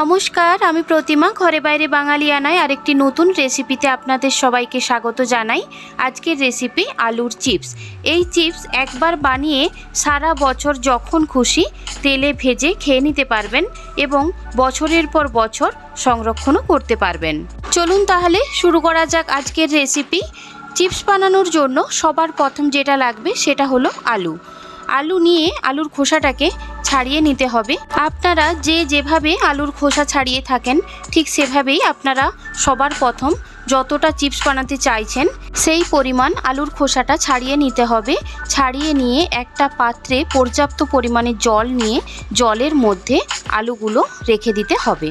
নমস্কার, আমি প্রতিমা, ঘরে বাইরে বাঙালিয়ানায় আরেকটি নতুন রেসিপিতে আপনাদের সবাইকে স্বাগত জানাই। আজকের রেসিপি আলুর চিপস। এই চিপস একবার বানিয়ে সারা বছর যখন খুশি তেলে ভেজে খেয়ে নিতে পারবেন এবং বছরের পর বছর সংরক্ষণও করতে পারবেন। চলুন তাহলে শুরু করা যাক আজকের রেসিপি। চিপস বানানোর জন্য সবার প্রথম যেটা লাগবে সেটা হলো আলু। আলু নিয়ে আলুর খোসাটাকে ছাড়িয়ে নিতে হবে। আপনারা যে যেভাবে আলুর খোসা ছাড়িয়ে থাকেন, ঠিক সেভাবেই আপনারা সবার প্রথম যতটা চিপস বানাতে চাইছেন, সেই পরিমাণ আলুর খোসাটা ছাড়িয়ে নিতে হবে। ছাড়িয়ে নিয়ে একটা পাত্রে পর্যাপ্ত পরিমাণে জল নিয়ে জলের মধ্যে আলুগুলো রেখে দিতে হবে।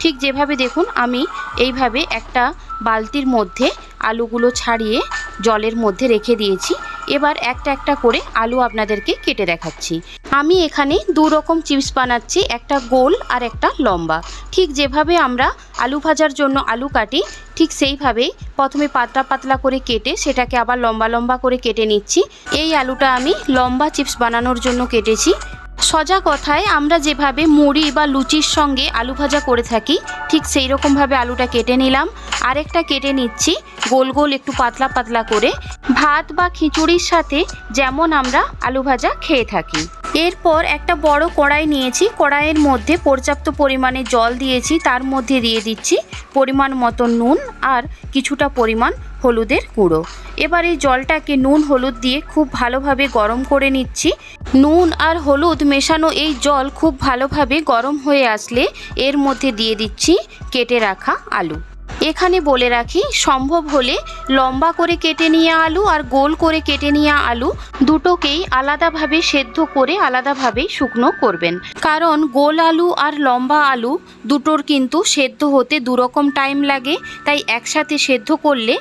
ঠিক যেভাবে দেখুন, আমি এইভাবে একটা বালতির মধ্যে আলুগুলো ছাড়িয়ে জলের মধ্যে রেখে দিয়েছি। এবার একটা একটা করে আলু আপনাদেরকে কেটে দেখাচ্ছি। আমি এখানে দু রকম চিপস বানাচ্ছি, একটা গোল আর একটা লম্বা। ঠিক যেভাবে আমরা আলু ভাজার জন্য আলু কাটি, ঠিক সেইভাবেই প্রথমে পাতলা পাতলা করে কেটে, সেটাকে আবার লম্বা লম্বা করে কেটে নিচ্ছি। এই আলুটা আমি লম্বা চিপস বানানোর জন্য কেটেছি। সজা কথায় আমরা যেভাবে মুড়ি বা লুচির সঙ্গে আলু ভাজা করে থাকি, ঠিক সেই রকমভাবে আলুটা কেটে নিলাম। আরেকটা কেটে নিচ্ছি, গোল গোল একটু পাতলা পাতলা করে। ভাত বা খিচুড়ির সাথে যেমন আমরা আলু ভাজা খেয়ে থাকি। এরপর একটা বড় কড়াই নিয়েছি। কড়াইয়ের মধ্যে পর্যাপ্ত পরিমাণে জল দিয়েছি। তার মধ্যে দিয়ে দিচ্ছি পরিমাণ মতো নুন আর কিছুটা পরিমাণ হলুদের গুঁড়ো। এবার এই জলটাকে নুন হলুদ দিয়ে খুব ভালোভাবে গরম করে নিচ্ছি। নুন আর হলুদ মেশানো এই জল খুব ভালোভাবে গরম হয়ে আসলে এর মধ্যে দিয়ে দিচ্ছি, কেটে রাখা আলু। এখানে বলে রাখি, সম্ভব হলে লম্বা করে কেটে নিয়ে আলু আর গোল করে কেটে নিয়ে আলু দুটোকেই আলাদাভাবে সেদ্ধ করে আলাদাভাবেই শুকনো করবেন। কারণ গোল আলু আর লম্বা আলু দুটোর কিন্তু সেদ্ধ হতে দুরকম টাইম লাগে, তাই একসাথে সেদ্ধ করলে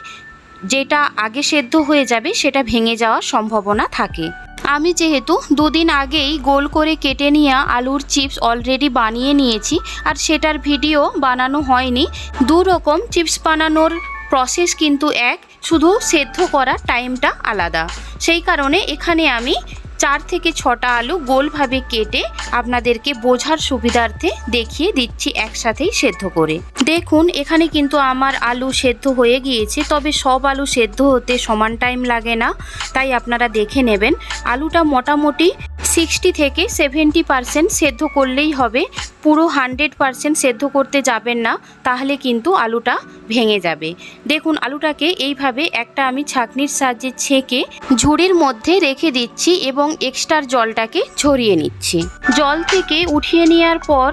যেটা আগে সেদ্ধ হয়ে যাবে সেটা ভেঙে যাওয়ার সম্ভাবনা থাকে। আমি যেহেতু দুদিন আগেই গোল করে কেটে নিয়ে আলুর চিপস অলরেডি বানিয়ে নিয়েছি আর সেটার ভিডিও বানানো হয়নি দু রকম চিপস বানানোর প্রসেস কিন্তু এক, শুধু সেদ্ধ করার টাইমটা আলাদা। সেই কারণে এখানে আমি চার থেকে ছটা আলু গোলভাবে কেটে আপনাদেরকে বোঝার সুবিধার্থে দেখিয়ে দিচ্ছি একসাথেই সেদ্ধ করে। দেখুন, এখানে কিন্তু আমার আলু সেদ্ধ হয়ে গিয়েছে, তবে সব আলু সেদ্ধ হতে সমান টাইম লাগে না, তাই আপনারা দেখে নেবেন। আলুটা মোটামুটি সিক্সটি থেকে সেভেন্টি পারসেন্ট সেদ্ধ করলেই হবে। পুরো হান্ড্রেড পারসেন্ট সেদ্ধ করতে যাবেন না, তাহলে কিন্তু আলুটা ভেঙে যাবে। দেখুন, আলুটাকে এইভাবে একটা আমি ছাঁকনির সাহায্যে ছেঁকে ঝুড়ির মধ্যে রেখে দিচ্ছি এবং এক্সট্রার জলটাকে ছড়িয়ে নিচ্ছি। জল থেকে উঠিয়ে নেওয়ার পর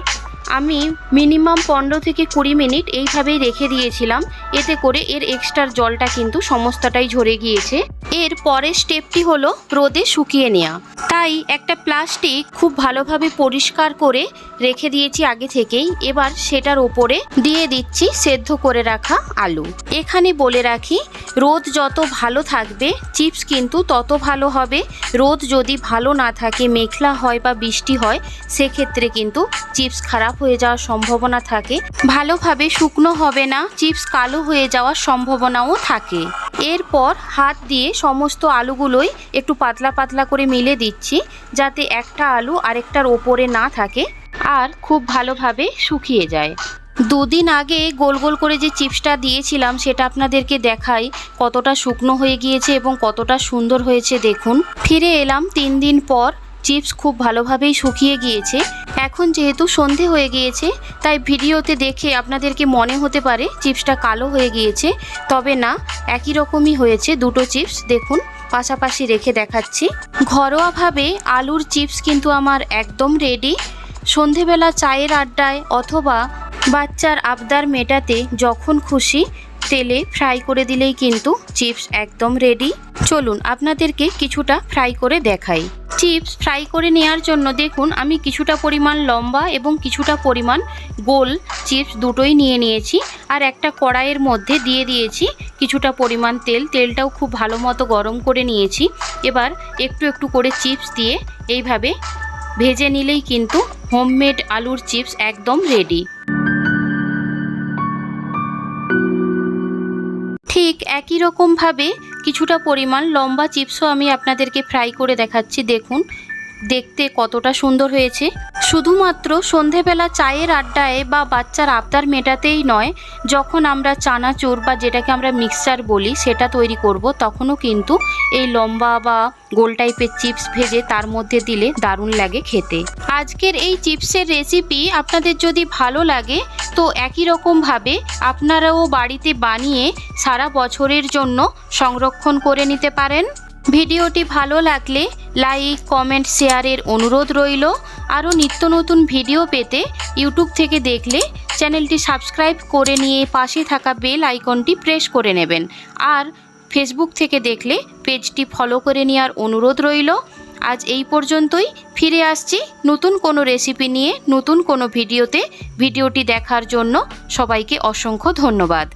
আমি মিনিমাম পনেরো থেকে কুড়ি মিনিট এইভাবেই রেখে দিয়েছিলাম। এতে করে এর এক্সট্রার জলটা কিন্তু সমস্তটাই ঝরে গিয়েছে। এর পরের স্টেপটি হলো রোদে শুকিয়ে নেওয়া তাই একটা প্লাস্টিক খুব ভালোভাবে পরিষ্কার করে রেখে দিয়েছি আগে থেকেই। এবার সেটার ওপরে দিয়ে দিচ্ছি সেদ্ধ করে রাখা আলু। এখানে বলে রাখি, রোদ যত ভালো থাকবে, চিপস কিন্তু তত ভালো হবে। রোদ যদি ভালো না থাকে, মেঘলা হয় বা বৃষ্টি হয়, সেক্ষেত্রে কিন্তু চিপস খারাপ হয়ে যাওয়ার সম্ভাবনা থাকে। ভালোভাবে শুকনো হবে না, চিপস কালো হয়ে যাওয়ার সম্ভাবনাও থাকে। এরপর হাত দিয়ে সমস্ত আলুগুলোই একটু পাতলা পাতলা করে মিলে দিচ্ছি, যাতে একটা আলু আরেকটার ওপরে না থাকে আর খুব ভালোভাবে শুকিয়ে যায়। দুদিন আগে গোল গোল করে যে চিপসটা দিয়েছিলাম, সেটা আপনাদেরকে দেখাই কতটা শুকনো হয়ে গিয়েছে এবং কতটা সুন্দর হয়েছে দেখুন। ফিরে এলাম তিন দিন পর চিপস খুব ভালোভাবেই শুকিয়ে গিয়েছে। এখন যেহেতু সন্ধে হয়ে গিয়েছে, তাই ভিডিওতে দেখে আপনাদেরকে মনে হতে পারে চিপসটা কালো হয়ে গিয়েছে? তবে না, একই রকমই হয়েছে দুটো চিপস। দেখুন, পাশাপাশি রেখে দেখাচ্ছি। ঘরোয়াভাবে আলুর চিপস কিন্তু আমার একদম রেডি সন্ধেবেলা চায়ের আড্ডায় অথবা বাচ্চার আবদার মেটাতে যখন খুশি, তেলে ফ্রাই করে দিলেই কিন্তু চিপস একদম রেডি চলুন, আপনাদেরকে কিছুটা ফ্রাই করে দেখাই। চিপস ফ্রাই করে নেওয়ার জন্য দেখুন, আমি কিছুটা পরিমাণ লম্বা এবং কিছুটা পরিমাণ গোল চিপস দুটোই নিয়ে নিয়েছি। আর একটা কড়াইয়ের মধ্যে দিয়ে দিয়েছি কিছুটা পরিমাণ তেল। তেলটাও খুব ভালো মতো গরম করে নিয়েছি। এবার একটু একটু করে চিপস দিয়ে এইভাবে ভেজে নিলেই কিন্তু হোমমেড আলুর চিপস একদম রেডি। ঠিক একই রকমভাবে কিছুটা পরিমাণ লম্বা চিপসও আমি আপনাদেরকে ফ্রাই করে দেখাচ্ছি। দেখুন দেখতে কতটা সুন্দর হয়েছে। শুধুমাত্র সন্ধেবেলা চায়ের আড্ডায় বা বাচ্চার আবদার মেটাতেই নয়, যখন আমরা চানাচুর বা যেটাকে আমরা মিক্সচার বলি, সেটা তৈরি করব, তখনও কিন্তু এই লম্বা বা গোল টাইপের চিপস ভেজে তার মধ্যে দিলে দারুণ লাগে খেতে। আজকের এই চিপসের রেসিপি আপনাদের যদি ভালো লাগে, তো একই রকমভাবে আপনারাও বাড়িতে বানিয়ে সারা বছরের জন্য সংরক্ষণ করে নিতে পারেন। ভিডিওটি ভালো লাগলে লাইক, কমেন্ট, শেয়ারের অনুরোধ রইল। আরও নিত্য নতুন ভিডিও পেতে ইউটিউব থেকে দেখলে চ্যানেলটি সাবস্ক্রাইব করে নিয়ে পাশে থাকা বেল আইকনটি প্রেস করে নেবেন। আর ফেসবুক থেকে দেখলে পেজটি ফলো করে নেওয়ার অনুরোধ রইল। আজ এই পর্যন্তই। ফিরে আসছি নতুন কোনো রেসিপি নিয়ে নতুন কোনো ভিডিওতে। ভিডিওটি দেখার জন্য সবাইকে অসংখ্য ধন্যবাদ।